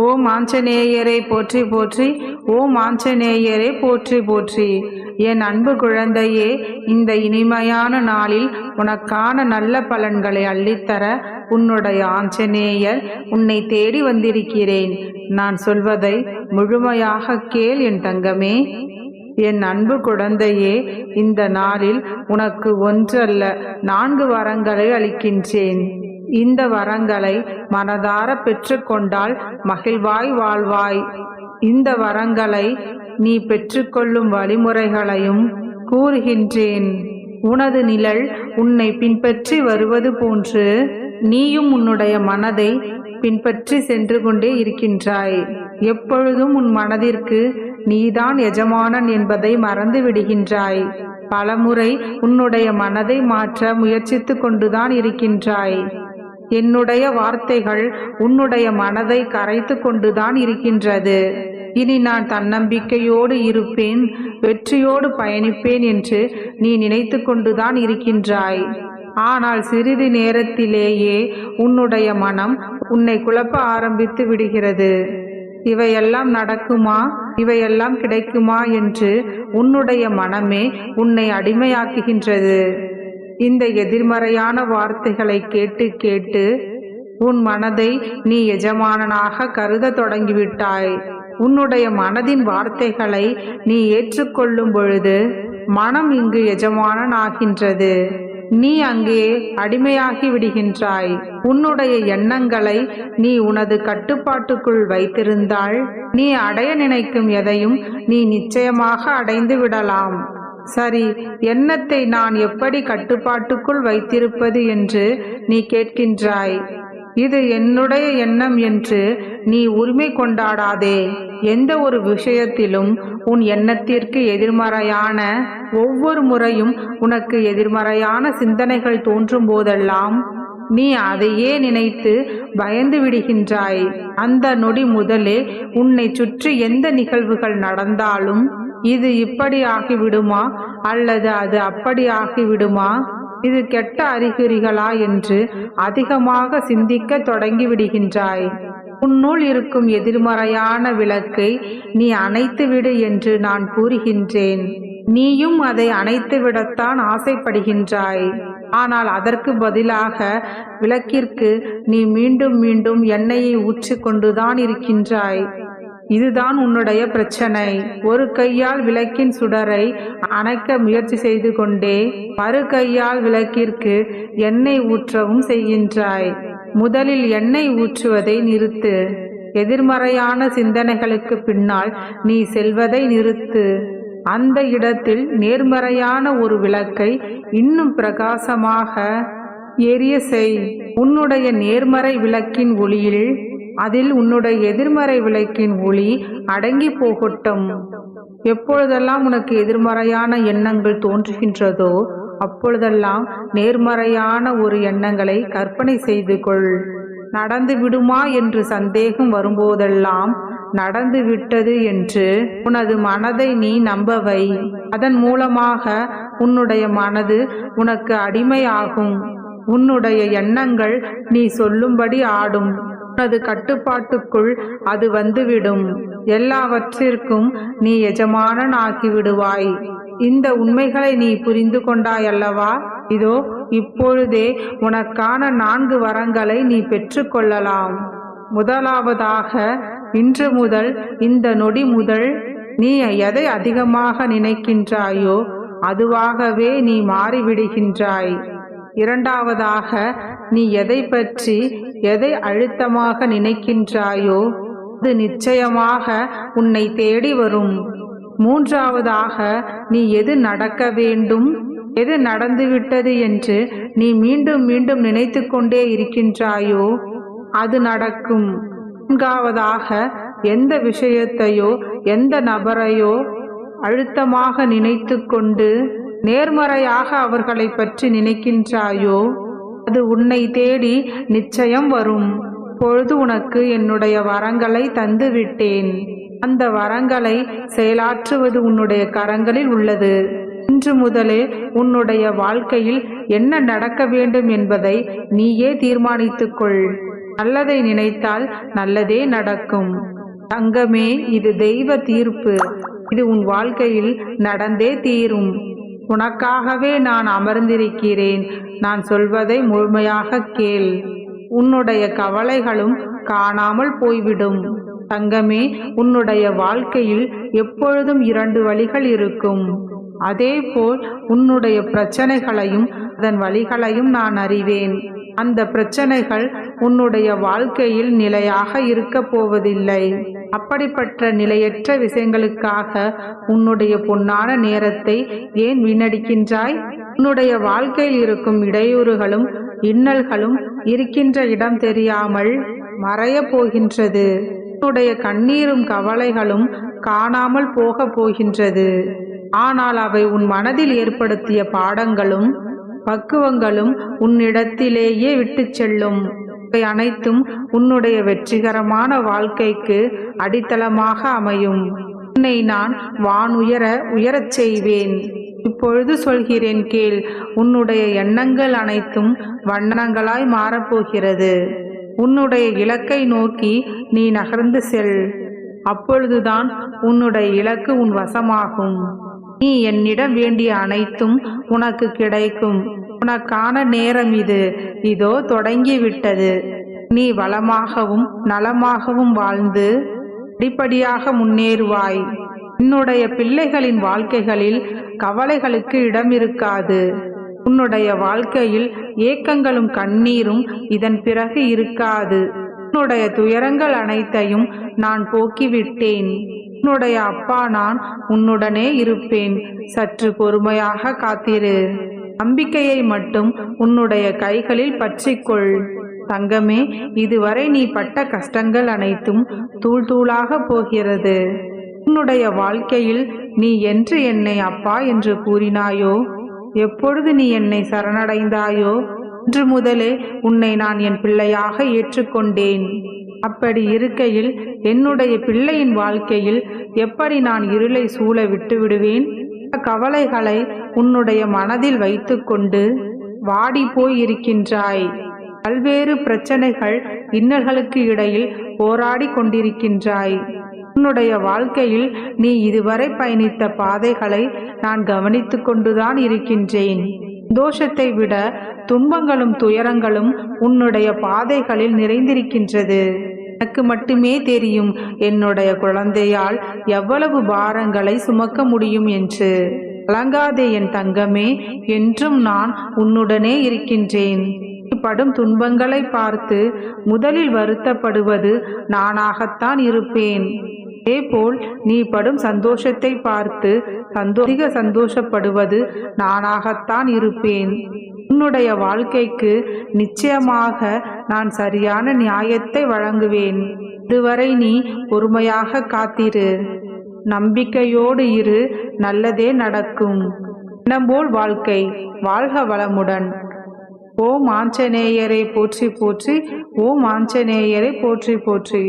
ஓம் ஆஞ்சநேயரை போற்றி போற்றி. ஓம் ஆஞ்சநேயரை போற்றி போற்றி. என் அன்பு குழந்தையே இந்த இனிமையான நாளில் உனக்கான நல்ல பலன்களை அள்ளித்தர உன்னுடைய ஆஞ்சநேயர் உன்னை தேடி வந்திருக்கிறேன். நான் சொல்வதை முழுமையாக கேள் என் தங்கமே. என் அன்பு குழந்தையே இந்த நாளில் உனக்கு ஒன்றல்ல நான்கு வரங்களை அளிக்கின்றேன். இந்த வரங்களை மனதார பெற்றுக்கொண்டால் மகிழ்வாய் வாழ்வாய். இந்த வரங்களை நீ பெற்றுக்கொள்ளும் வழிமுறைகளையும் கூறுகின்றேன். உனது நிழல் உன்னை பின்பற்றி வருவது போன்று நீயும் உன்னுடைய மனதை பின்பற்றி சென்று கொண்டே இருக்கின்றாய். எப்பொழுதும் உன் மனதிற்கு நீதான் எஜமானன் என்பதை மறந்து விடுகின்றாய். பலமுறை உன்னுடைய மனதை மாற்ற முயற்சித்து கொண்டுதான் இருக்கின்றாய். என்னுடைய வார்த்தைகள் உன்னுடைய மனதை கரைத்து கொண்டுதான் இருக்கின்றது. இனி நான் தன்னம்பிக்கையோடு இருப்பேன் வெற்றியோடு பயணிப்பேன் என்று நீ நினைத்து கொண்டுதான் இருக்கின்றாய். ஆனால் சிறிது நேரத்திலேயே உன்னுடைய மனம் உன்னை குழப்ப ஆரம்பித்து விடுகிறது. இவையெல்லாம் நடக்குமா? இவையெல்லாம் கிடைக்குமா? என்று உன்னுடைய மனமே உன்னை அடிமையாக்குகின்றது. இந்த எதிர்மறையான வார்த்தைகளை கேட்டு கேட்டு உன் மனதை நீ எஜமானனாக கருத தொடங்கிவிட்டாய். உன்னுடைய மனதின் வார்த்தைகளை நீ ஏற்றுக்கொள்ளும் பொழுது மனம் இங்கு எஜமானன் ஆகின்றது நீ அங்கே அடிமையாகி விடுகின்றாய். உன்னுடைய எண்ணங்களை நீ உனது கட்டுப்பாட்டுக்குள் வைத்திருந்தால் நீ அடைய நினைக்கும் எதையும் நீ நிச்சயமாக அடைந்து விடலாம். சரி எண்ணத்தை நான் எப்படி கட்டுப்பாட்டுக்குள் வைத்திருப்பது என்று நீ கேட்கின்றாய். இது என்னுடைய எண்ணம் என்று நீ உரிமை கொண்டாடாதே. எந்த ஒரு விஷயத்திலும் உன் எண்ணத்திற்கு எதிர்மறையான ஒவ்வொரு முறையும் உனக்கு எதிர்மறையான சிந்தனைகள் தோன்றும் போதெல்லாம் நீ அதையே நினைத்து பயந்து விடுகின்றாய். அந்த நொடி முதலே உன்னை சுற்றி எந்த நிகழ்வுகள் நடந்தாலும் இது இப்படி ஆகிவிடுமா? அல்லது அது அப்படி ஆகிவிடுமா? இது கெட்ட அறிகுறிகளா என்று அதிகமாக சிந்திக்க தொடங்கி விடுகின்றாய் உன்னுள் இருக்கும் எதிர்மறையான விளக்கை நீ அணைத்து விடு என்று நான் கூறுகின்றேன். நீயும் அதை அணைத்து விடத்தான் ஆசைப்படுகின்றாய். ஆனால் அதற்கு பதிலாக விளக்கிற்கு நீ மீண்டும் மீண்டும் எண்ணெயை ஊற்றி கொண்டுதான் இருக்கின்றாய். இதுதான் உன்னுடைய பிரச்சனை. ஒரு கையால் விளக்கின் சுடரை அணைக்க முயற்சி செய்து கொண்டே மறு கையால் விளக்கிற்கு எண்ணெய் ஊற்றவும் செய்கின்றாய். முதலில் எண்ணெய் ஊற்றுவதை நிறுத்து. எதிர்மறையான சிந்தனைகளுக்கு பின்னால் நீ செல்வதை நிறுத்து. அந்த இடத்தில் நேர்மறையான ஒரு விளக்கை இன்னும் பிரகாசமாக எரிய செய். உன்னுடைய நேர்மறை விளக்கின் ஒளியில் அதில் உன்னுடைய எதிர்மறை விளக்கின் ஒளி அடங்கி போகட்டும். எப்பொழுதெல்லாம் உனக்கு எதிர்மறையான எண்ணங்கள் தோன்றுகின்றதோ அப்பொழுதெல்லாம் நேர்மறையான ஒரு எண்ணங்களை கற்பனை செய்து கொள். நடந்து விடுமா என்று சந்தேகம் வரும்போதெல்லாம் நடந்து விட்டது என்று உனது மனதை நீ நம்பவை. அதன் மூலமாக உன்னுடைய மனது உனக்கு அடிமையாகும். உன்னுடைய எண்ணங்கள் நீ சொல்லும்படி ஆடும். உனது கட்டுப்பாட்டுக்குள் அது வந்துவிடும். எல்லாவற்றிற்கும் நீ எஜமானன் ஆகிவிடுவாய் இந்த உண்மைகளை நீ புரிந்து கொண்டாய் அல்லவா இதோ இப்பொழுதே உனக்கான நான்கு வரங்களை நீ பெற்றுக்கொள்ளலாம். முதலாவதாக இன்று முதல் இந்த நொடி முதல் நீ எதை அதிகமாக நினைக்கின்றாயோ அதுவாகவே நீ மாறிவிடுகின்றாய். இரண்டாவதாக நீ எதை பற்றி எதை அழுத்தமாக நினைக்கின்றாயோ அது நிச்சயமாக உன்னை தேடி வரும். மூன்றாவதாக நீ எது நடக்க வேண்டும் எது நடந்துவிட்டது என்று நீ மீண்டும் மீண்டும் நினைத்து கொண்டே இருக்கின்றாயோ அது நடக்கும். நான்காவதாக எந்த விஷயத்தையோ எந்த நபரையோ அழுத்தமாக நினைத்து கொண்டு நேர்மறையாக அவர்களை பற்றி நினைக்கின்றாயோ அது உன்னை தேடி நிச்சயம் வரும். பொழுது உனக்கு என்னுடைய வரங்களை தந்து விட்டேன் அந்த வரங்களை செயலாற்றுவது உன்னுடைய கரங்களில் உள்ளது. இன்று முதலே உன்னுடைய வாழ்க்கையில் என்ன நடக்க வேண்டும் என்பதை நீயே தீர்மானித்துக்கொள். நல்லதை நினைத்தால் நல்லதே நடக்கும். தங்கமே இது தெய்வ தீர்ப்பு. இது உன் வாழ்க்கையில் நடந்தே தீரும். உனக்காகவே நான் அமர்ந்திருக்கிறேன். நான் சொல்வதை முழுமையாக கேள். உன்னுடைய கவலைகளும் காணாமல் போய்விடும். தங்கமே உன்னுடைய வாழ்க்கையில் எப்பொழுதும் இரண்டு வழிகள் இருக்கும். அதேபோல் உன்னுடைய பிரச்சனைகளையும் அதன் வழிகளையும் நான் அறிவேன். அந்த பிரச்சனைகள் உன்னுடைய வாழ்க்கையில் நிலையாக இருக்கப் போவதில்லை. அப்படிப்பட்ட நிலையற்ற விஷயங்களுக்காக உன்னுடைய பொன்னான நேரத்தை ஏன் வீணடிக்கின்றாய்? உன்னுடைய வாழ்க்கையில் இருக்கும் இடையூறுகளும் இன்னல்களும் இருக்கின்ற இடம் தெரியாமல் மறையப் போகின்றது. உன்னுடைய கண்ணீரும் கவலைகளும் காணாமல் போக போகின்றது. ஆனால் அவை உன் மனதில் ஏற்படுத்திய பாடங்களும் பக்குவங்களும் உன்னிடத்திலேயே விட்டுச் செல்லும். இவை அனைத்தும் உன்னுடைய வெற்றிகரமான வாழ்க்கைக்கு அடித்தளமாக அமையும். உன்னை நான் வானுயர உயரச் செய்வேன். இப்பொழுது சொல்கிறேன் கேள் உன்னுடைய எண்ணங்கள் அனைத்தும் வண்ணங்களாய் மாறப்போகிறது. உன்னுடைய இலக்கை நோக்கி நீ நகர்ந்து செல். அப்பொழுதுதான் உன்னுடைய இலக்கு உன் வசமாகும். நீ என்னிடம் வேண்டிய அனைத்தும் உனக்கு கிடைக்கும். உனக்கான நேரம் இது. இதோ தொடங்கிவிட்டது. நீ வளமாகவும் நலமாகவும் வாழ்ந்து படிப்படியாக முன்னேறுவாய். உன்னுடைய பிள்ளைகளின் வாழ்க்கைகளில் கவலைகளுக்கு இடம் இருக்காது. உன்னுடைய வாழ்க்கையில் ஏக்கங்களும் கண்ணீரும் இதன் பிறகு இருக்காது. உன்னுடைய துயரங்கள் அனைத்தையும் நான் போக்கிவிட்டேன். உன்னுடைய அப்பா நான் உன்னுடனே இருப்பேன். சற்று பொறுமையாக காத்திரு. நம்பிக்கையை மட்டும் உன்னுடைய கைகளில் பற்றிக்கொள். தங்கமே இதுவரை நீ பட்ட கஷ்டங்கள் அனைத்தும் தூள் தூளாக போகிறது. உன்னுடைய வாழ்க்கையில் நீ என்று என்னை அப்பா என்று கூறினாயோ? எப்பொழுது நீ என்னை சரணடைந்தாயோ? இன்று முதலே உன்னை நான் என் பிள்ளையாக ஏற்றுக்கொண்டேன். அப்படி இருக்கையில் என்னுடைய பிள்ளையின் வாழ்க்கையில் எப்படி நான் இருளை சூழ விட்டு விடுவேன் கவலைகளை உன்னுடைய மனதில் வைத்துக்கொண்டு வாடி போய் இருக்கின்றாய். பல்வேறு பிரச்சனைகள் இன்னல்களுக்கு இடையில் போராடி கொண்டிருக்கின்றாய். உன்னுடைய வாழ்க்கையில் நீ இதுவரை பயணித்த பாதைகளை நான் கவனித்து கொண்டுதான் இருக்கின்றேன். தோஷத்தை விட துன்பங்களும் துயரங்களும் உன்னுடைய பாதைகளில் நிறைந்திருக்கின்றது. எனக்கு மட்டுமே தெரியும் என்னுடைய குழந்தையால் எவ்வளவு பாரங்களை சுமக்க முடியும் என்று. கலங்காதே என் தங்கமே என்றும் நான் உன்னுடனே இருக்கின்றேன். படும் துன்பங்களை பார்த்து முதலில் வருத்தப்படுவது நானாகத்தான் இருப்பேன். இதேபோல் நீ படும் சந்தோஷத்தை பார்த்து சந்தோ அதிக சந்தோஷப்படுவது நானாகத்தான் இருப்பேன். உன்னுடைய வாழ்க்கைக்கு நிச்சயமாக நான் சரியான நியாயத்தை வழங்குவேன். இதுவரை நீ பொறுமையாக காத்திரு. நம்பிக்கையோடு இரு நல்லதே நடக்கும். தினம்போல் வாழ்க்கை வாழ்க வளமுடன். ஓம் ஆஞ்சநேயரை போற்றி போற்றி. ஓம் ஆஞ்சநேயரை போற்றி போற்றி.